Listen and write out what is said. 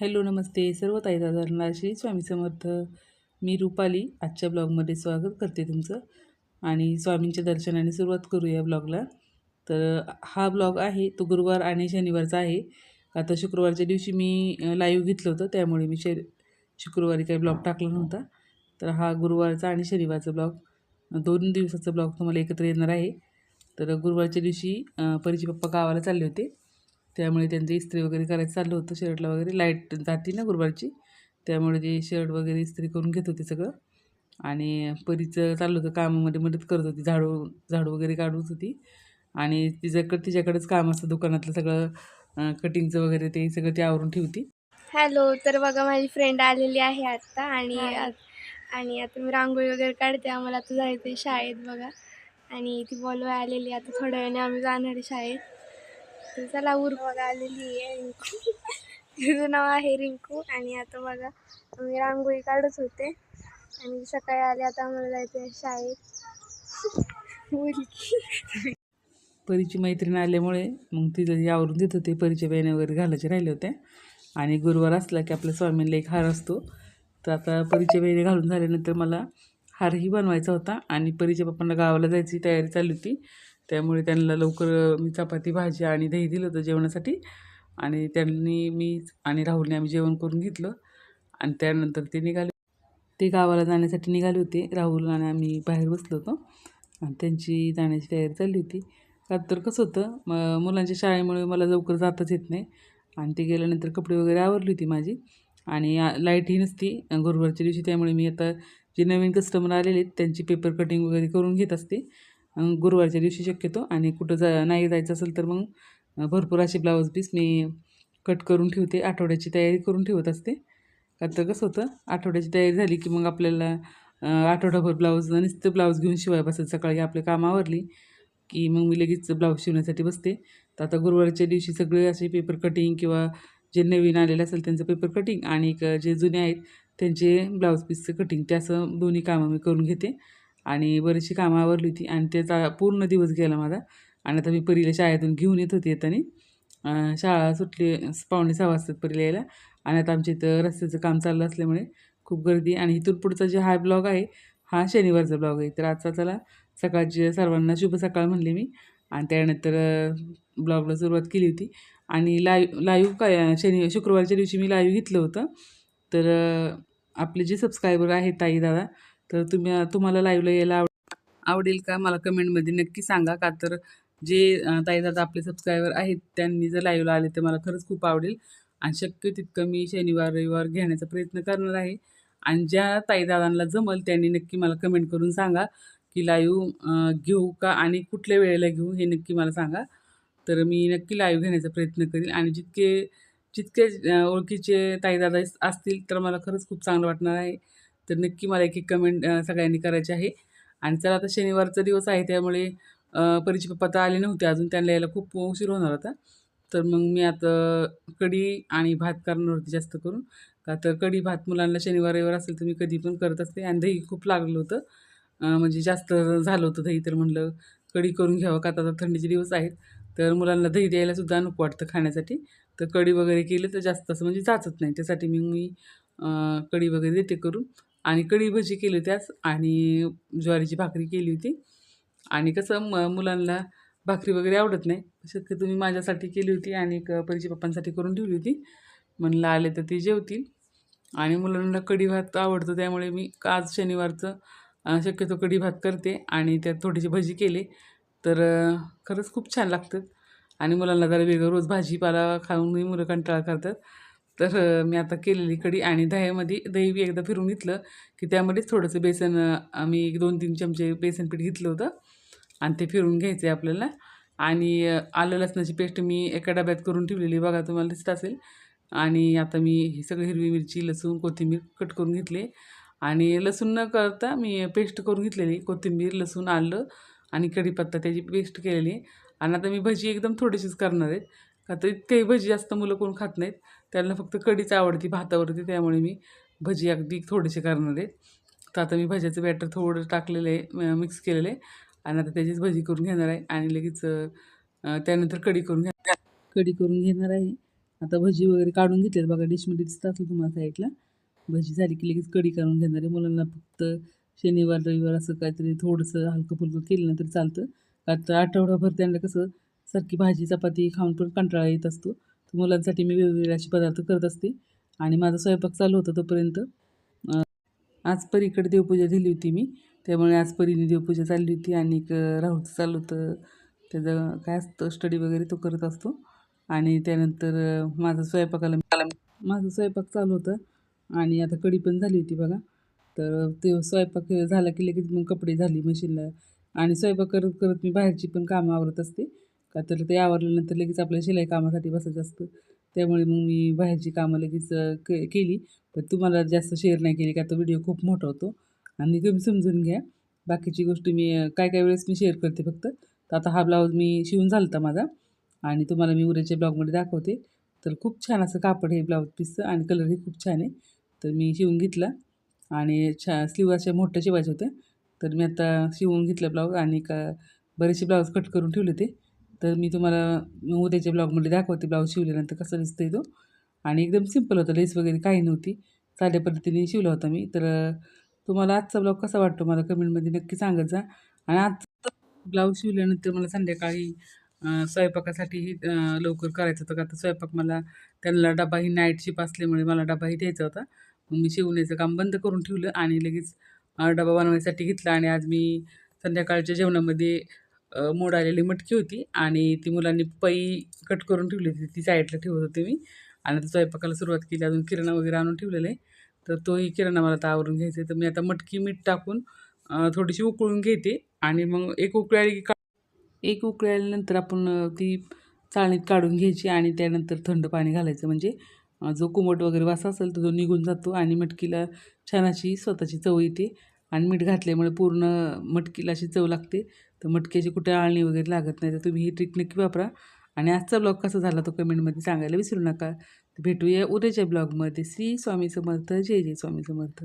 Hello नमस्ते. सर्व ताई श्री स्वामी समर्थ. मी रुपाली. आजच्या ब्लॉगमध्ये स्वागत करते तुमचं. आणि स्वामींच्या दर्शनाने सुरुवात करूया ब्लॉगला. तर हा ब्लॉग आहे तो गुरुवार आणि शनिवारचा आहे. आता शुक्रवारच्या दिवशी मी लाईव्ह घेतलं होतं. त्यामुळे मी शे शुक्रवारी काही ब्लॉग टाकला नव्हता. तर हा गुरुवारचा आणि शनिवारचा ब्लॉग दोन दिवसाचा ब्लॉग तुम्हाला एकत्र येणार आहे. तर गुरुवारच्या दिवशी अं, परीचे पप्पा गावाला चालले होते. त्यामुळे त्यांचं इस्त्री वगैरे करायचं चाललं होतं शर्टला वगैरे. लाइट जाती ना गुरुवारची. त्यामुळे ते शर्ट वगैरे इस्त्री करून घेत होते सगळं. आणि परीचं चाललं होतं कामामध्ये मदत करत होती. झाडू झाडू वगैरे काढत होती. आणि तिच्याकडं तिच्याकडेच काम असतं दुकानातलं सगळं. कटिंगचं वगैरे ते सगळं ती आवरून ठेवती. हॅलो तर बघा माझी फ्रेंड आलेली आहे आत्ता आणि आणि आता मी रांगोळी वगैरे काढते. आम्हाला आता जायचं आहे शाळेत बघा. आणि ती बोलवाय आलेली आता थोड्या वेळाने आम्ही जाणार आहे शाळेत. चला उर बघा आलेली आहे रिंकू. तिचं नाव आहे रिंकू आणि आता बघा मी रांगोळी काढत होते. आणि सकाळी आले आता आम्हाला जायचं आहे शाळेत. मुलगी. परीची मैत्रीण आल्यामुळे मग तिथं हे आवरून देत होते परीच्या बहिणी वगैरे घालायचे राहिले होते. आणि गुरुवार असला की आपल्या स्वामींना एक हार असतो. तर आता परीच्या बहिणी घालून झाल्यानंतर मला हारही बनवायचा होता. आणि परीच्या पप्पांना गावाला जायची तयारी चालू होती. त्यामुळे त्यांना लवकर मी चपाती भाजी आणि दही दिलं होतं जेवणासाठी. आणि त्यांनी मी आणि राहुलने आम्ही जेवण करून घेतलं. आणि त्यानंतर ते निघाले. ते गावाला जाण्यासाठी निघाले होते. राहुल आणि आम्ही बाहेर बसलो होतो. आणि त्यांची जाण्याची तयारी चालली होती. का तर कसं होतं म मुलांच्या शाळेमुळे मला लवकर जाताच येत नाही. आणि ते गेल्यानंतर कपडे वगैरे आवरली होती माझी. आणि लाईटही नसती. गुरुवारच्या दिवशी त्यामुळे मी आता जे नवीन कस्टमर आलेले आहेत त्यांची पेपर कटिंग वगैरे करून घेत असते. गुरुवारच्या दिवशी शक्यतो. आणि कुठं जा नाही जायचं असेल तर मग भरपूर असे ब्लाऊज पीस मी कट करून ठेवते. आठवड्याची तयारी करून ठेवत असते. का तर कसं होतं आठवड्याची तयारी झाली की मग आपल्याला आठवडाभर ब्लाऊज नुसतं ब्लाऊज घेऊन शिवाय बसत सकाळी आपले कामावरली की मग मी लगेच ब्लाऊज शिवण्यासाठी बसते. तर आता गुरुवारच्या दिवशी सगळे असे पेपर कटिंग किंवा जे नवीन आलेले असेल त्यांचं पेपर कटिंग आणि एक जे जुने आहेत त्यांचे ब्लाऊज पीसचं कटिंग. ते असं दोन्ही कामं मी करून घेते. आणि बरीचशी कामं आवरली होती आणि त्याचा पूर्ण दिवस गेला माझा. आणि आता मी परीला शाळेतून घेऊन येत होते येताना. शाळा सुटली पावणे सहा वाजतात परीला यायला. आणि आता आमच्या इथं रस्त्याचं काम चाललं असल्यामुळे खूप गर्दी. आणि इथून पुढचा जे हा ब्लॉग आहे हा शनिवारचा ब्लॉग आहे. तर आजचा चला सकाळची सर्वांना शुभ सकाळ म्हणले मी. आणि त्यानंतर ब्लॉगला सुरुवात केली होती. आणि लाईव्ह लाईव्ह काय शनि शुक्रवारच्या दिवशी मी लाईव्ह घेतलं होतं. तर आपले जे सबस्क्रायबर आहेत ताई दादा तर तुम्ही तुम्हाला लाईव्हला यायला आव आवडेल का? मला कमेंटमध्ये नक्की सांगा. का तर जे ताईदादा आपले सबस्क्रायबर आहेत त्यांनी जर लाईव्हला आले तर मला खरंच खूप आवडेल. आणि शक्य तितकं मी शनिवार रविवार घेण्याचा प्रयत्न करणार आहे. आणि ज्या ताईदादांना जमल त्यांनी नक्की मला कमेंट करून सांगा की लाईव्ह घेऊ का आणि कुठल्या वेळेला घेऊ हे नक्की मला सांगा. तर मी नक्की लाईव्ह घेण्याचा प्रयत्न करेल आणि जितके जितके ओळखीचे ताईदादा असतील तर मला खरंच खूप चांगलं वाटणार आहे. तर नक्की मला एक एक कमेंट सगळ्यांनी करायची आहे. आणि चला आता शनिवारचा दिवस आहे त्यामुळे अ, परीचे पप्पा तर आले नव्हते अजून त्यांना यायला खूप उशीर होणार होता. तर मग मी आता कढी आणि भात करणार होते जास्त करून का तर कढी भात मुलांना शनिवार रविवार असेल तर मी कधी पण करत असते. आणि दही खूप लागलं होतं म्हणजे जास्त झालं होतं दही तर म्हणलं कढी करून घ्यावं का आता थंडीचे दिवस आहेत. तर मुलांना दही द्यायला सुद्धा नको वाटतं खाण्यासाठी. तर कढी वगैरे केली तर जास्त असं म्हणजे जाचत नाही. त्यासाठी मी मी कढी वगैरे देते करून. आणि कढी भजी केली त्याच आणि ज्वारीची भाकरी केली होती. आणि कसं म मुलांना भाकरी वगैरे आवडत नाही शक्यतो मी माझ्यासाठी केली होती आणि एक परीच्या पप्पांसाठी करून ठेवली होती. म्हणलं आले तर ते जेवतील. आणि मुलांना कढी भात आवडतो त्यामुळे मी आज शनिवारचं शक्यतो कढी भात करते आणि त्यात थोडीशी भजी केली. तर खरंच खूप छान लागतात आणि मुलांना जरा वेगळं रोज भाजीपाला खाऊनही मुलं कंटाळा करतात. तर मी आता केलेली कढी आणि दह्यामध्ये दही बी एकदा फिरून घेतलं की त्यामध्येच थोडंसं बेसन आम्ही एक दोन तीन चमचे बेसन पीठ घेतलं होतं आणि ते फिरून घ्यायचं आहे आपल्याला. आणि आलं लसणाची पेस्ट मी एका डब्यात करून ठेवलेली बघा तुम्हाला दिसत असेल. आणि आता मी ही सगळी हिरवी मिरची लसूण कोथिंबीर कट करून घेतली. आणि लसूण न करता मी पेस्ट करून घेतलेली. कोथिंबीर लसूण आलं आणि कढीपत्ता त्याची पेस्ट केलेली. आहे. आणि आता मी भजी एकदम थोडीशीच करणार आहेत का तर इतकंही भजी जास्त मुलं कोण खात नाहीत. त्यांना फक्त कढीच आवडती भातावरती त्यामुळे मी भजी अगदी थोडेसे करणार आहे. तर आता मी भज्याचं बॅटर थोडं टाकलेलं आहे मिक्स केलेलं आहे. आणि आता त्याचीच भजी करून घेणार आहे आणि लगेच त्यानंतर कढी करून घ्या कढी करून घेणार आहे. आता भजी वगैरे काढून घेतल्यात बघा डिशमध्ये दिसत असेल तुम्हाला साईडला. भजी झाली की लगेच कढी काढून घेणार आहे. मुलांना फक्त शनिवार रविवार असं काहीतरी थोडंसं हलकं फुलकं केलं ना तरी चालतं. आता आठवडाभर त्यांना कसं सारखी भाजी चपाती खाऊन पण कंटाळा येत असतो. तर मुलांसाठी मी वेगवेगळे असे पदार्थ करत असते. आणि माझा स्वयंपाक चालू होता तोपर्यंत. आज परीकडे देवपूजा दिली होती मी. त्यामुळे आज परीने देवपूजा चालली होती आणि एक राहुलचं चालू होतं. त्याचं काय असतं स्टडी वगैरे तो करत असतो. आणि त्यानंतर माझा माझं स्वयंपाकाला माझं स्वयंपाक चालू होता. आणि आता कढी पण झाली होती बघा. तर ते स्वयंपाक झाला की लगेच मग कपडे झाली मशीनला. आणि स्वयंपाक करत करत मी बाहेरची पण कामं आवरत असते. का तर ते आवरल्यानंतर लगेच आपल्या शिलाई कामासाठी बसायचं असतं. त्यामुळे मग मी बाहेरची कामं लगेच के केली. पण तुम्हाला जास्त शेअर नाही केली का तो व्हिडिओ खूप मोठा होतो. आणि तुम्ही समजून घ्या. बाकीची गोष्टी मी काय काय वेळेस मी शेअर करते फक्त. तर आता हा ब्लाऊज मी शिवून झाला होता माझा. आणि तुम्हाला मी उद्याच्या ब्लॉगमध्ये दाखवते. तर खूप छान असं कापड हे ब्लाऊज पीसचं आणि कलरही खूप छान आहे. तर मी शिवून घेतला. आणि छा स्लीव अशा मोठ्या शिवायचे होत्या. तर मी आता शिवून घेतलं ब्लाऊज आणि का बरेचसे ब्लाऊज कट करून ठेवले ते तर मी तुम्हाला उद्याच्या ब्लॉगमध्ये दाखवते ब्लाऊज शिवल्यानंतर कसं दिसतंय तो. आणि एकदम सिंपल होता लेस वगैरे काही नव्हती. साध्या पद्धतीने शिवला होता मी. तर तुम्हाला आजचा ब्लॉग कसा वाटतो मला कमेंटमध्ये नक्की सांगत जा. आणि आज ब्लाऊज शिवल्यानंतर मला संध्याकाळी स्वयंपाकासाठीही लवकर करायचं होतं. का तर स्वयंपाक मला त्यांना डबाही नाईट शिप असल्यामुळे मला डबाही द्यायचा होता. मग मी शिवण्याचं काम बंद करून ठेवलं आणि लगेच डबा बनवण्यासाठी घेतला. आणि आज मी संध्याकाळच्या जेवणामध्ये मोड आलेली मटकी होती आणि ती मुलांनी पई कट करून ठेवली होती. ती साईडला ठेवत होते मी. आणि आता स्वयंपाकाला सुरुवात केली. अजून किराणा वगैरे आणून ठेवलेला आहे. तर तोही किराणा मला आता आवरून घ्यायचा आहे. तर मी आता मटकी मीठ टाकून थोडीशी उकळून घेते आणि मग एक उकळी आली की का एक उकळी आल्यानंतर आपण ती चाळणीत काढून घ्यायची आणि त्यानंतर थंड पाणी घालायचं. म्हणजे जो कुमट वगैरे वास असेल तो निघून जातो आणि मटकीला छान अशी स्वतःची चव येते. आणि मीठ घातल्यामुळे पूर्ण मटकीला अशी चव लागते. तर मटकीची कुठे आळणी वगैरे लागत नाही तर तुम्ही ही ट्रिक नक्की वापरा. आणि आजचा ब्लॉग कसा झाला तो कमेंटमध्ये सांगायला विसरू नका. भेटूया उद्याच्या ब्लॉगमध्ये श्री स्वामी समर्थ. जय जय स्वामी समर्थ.